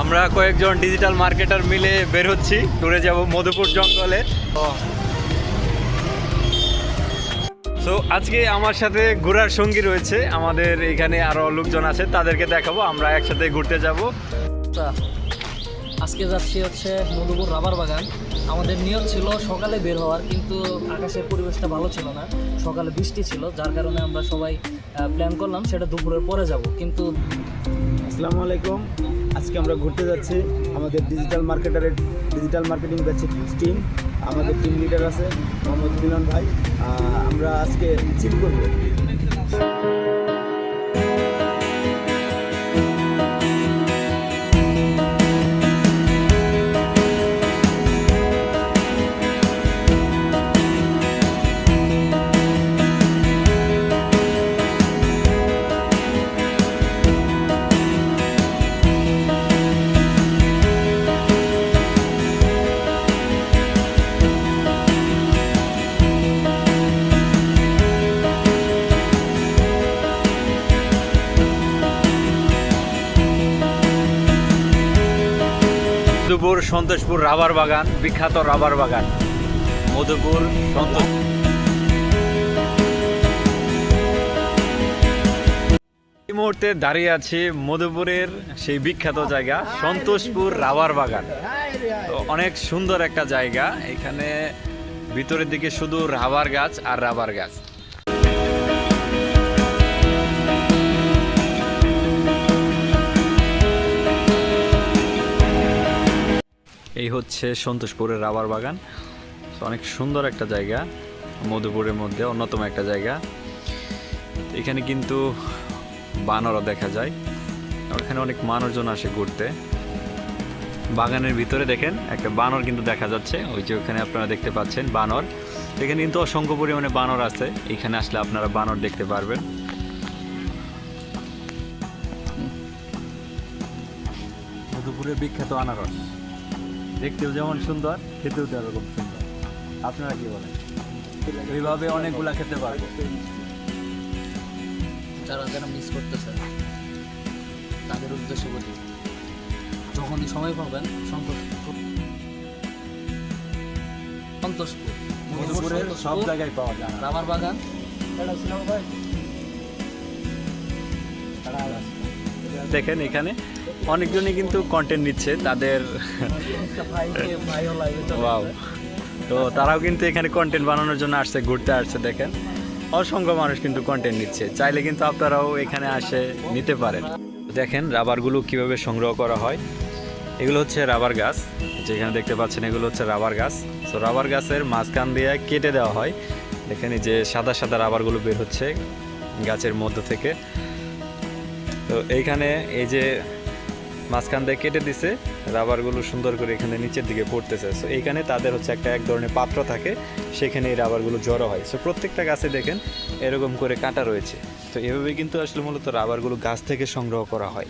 আমরা কয়েকজন digital marketer মিলে বের হচ্ছি। ট্যুরে যাব মধুপুর জঙ্গলে। তো আজকে আমার সাথে ঘোরার সঙ্গী রয়েছে। আমাদের এখানে আরও লোকজন আছে, তাদেরকে দেখাবো। আমরা একসাথে ঘুরতে যাব। আজকে যাচ্ছি হচ্ছে মধুপুর রাবার বাগান। আমাদের নিয়ম ছিল সকালে বের হওয়ার, কিন্তু আকাশের পরিবেশটা ভালো ছিল না। সকালে বৃষ্টি ছিল, যার কারণে আমরা সবাই প্ল্যান করলাম সেটা দুপুরের পরে যাব। কিন্তু আসসালামু আলাইকুম। আজকে আমরা ঘুরতে যাচ্ছি আমাদের ডিজিটাল মার্কেটারের ডিজিটাল মার্কেটিং ব্যাচের টিম আমাদের টিম লিডার আছে মোহাম্মদ মিলন ভাই। আমরা আজকে চিল করব। মধুপুর, সন্তোষপুর রাবার বাগান, বিখ্যাত রাবার বাগান। মধুপুর, সন্তোষ এই মুহূর্তে দাঁড়িয়ে আছি মধুপুরের সেই বিখ্যাত জায়গা, সন্তোষপুর রাবার বাগান। তো অনেক সুন্দর একটা জায়গা, এখানে ভিতরের দিকে শুধু রাবার গাছ আর রাবার গাছ। এই হচ্ছে সন্তোষপুরের রাবার বাগান। অনেক সুন্দর একটা জায়গা, মধুপুরের মধ্যে, অন্যতম একটা জায়গা। এখানে কিন্তু বানরও দেখা যায়। এখানে অনেক মানুষজন আসে ঘুরতে। বাগানের ভিতরে দেখেন, একটা বানর কিন্তু দেখা যাচ্ছে। ওই যে ওখানে আপনারা দেখতে পাচ্ছেন বানর। এখানে কিন্তু অসংখ্য পরিমাণে বানর আছে। এখানে আসলে আপনারা বানর দেখতে পারবেন। মধুপুরের বিখ্যাত আনারস। দেখতেও যেমন সুন্দর খেতেও তেরকম সুন্দর। আপনারা কি বলেন? এইভাবে অনেকগুলা খেতে পারব। যারা যারা মিস করতেছেন তাদের উদ্দেশ্যে বলি যখনই সময় পাবেন সন্তোষপুর। সন্তোষপুর সব জায়গায় পাওয়া যায় রাবার বাগান। দেখেন এখানে। অনেকজনই কিন্তু কন্টেন্ট নিচ্ছে, তাদের তো তারাও কিন্তু এখানে কন্টেন্ট বানানোর জন্য আসছে, ঘুরতে আসছে, দেখেন। অসংখ্য মানুষ কিন্তু কন্টেন্ট নিচ্ছে। চাইলে কিন্তু আপনারাও এখানে আসে, নিতে পারেন। দেখেন রাবারগুলো কীভাবে সংগ্রহ করা হয়। এগুলো হচ্ছে রাবার গাছ। যেখানে দেখতে পাচ্ছেন, এগুলো হচ্ছে রাবার গাছ। তো রাবার গাছের মাঝখান দিয়ে কেটে দেওয়া হয়। দেখেন যে সাদা সাদা রাবারগুলো বের হচ্ছে গাছের মধ্য থেকে। তো এইখানে এই যে মাঝখান দিয়ে কেটে দিছে, রাবারগুলো সুন্দর করে এখানে নিচের দিকে পড়তেছে। সো এইখানে তাদের হচ্ছে একটা এক ধরনের পাত্র থাকে, সেখানে এই রাবারগুলো জড়ো হয়। সো প্রত্যেকটা গাছে দেখেন এরকম করে কাটা রয়েছে। তো এভাবে কিন্তু আসলে মূলত রাবারগুলো গাছ থেকে সংগ্রহ করা হয়।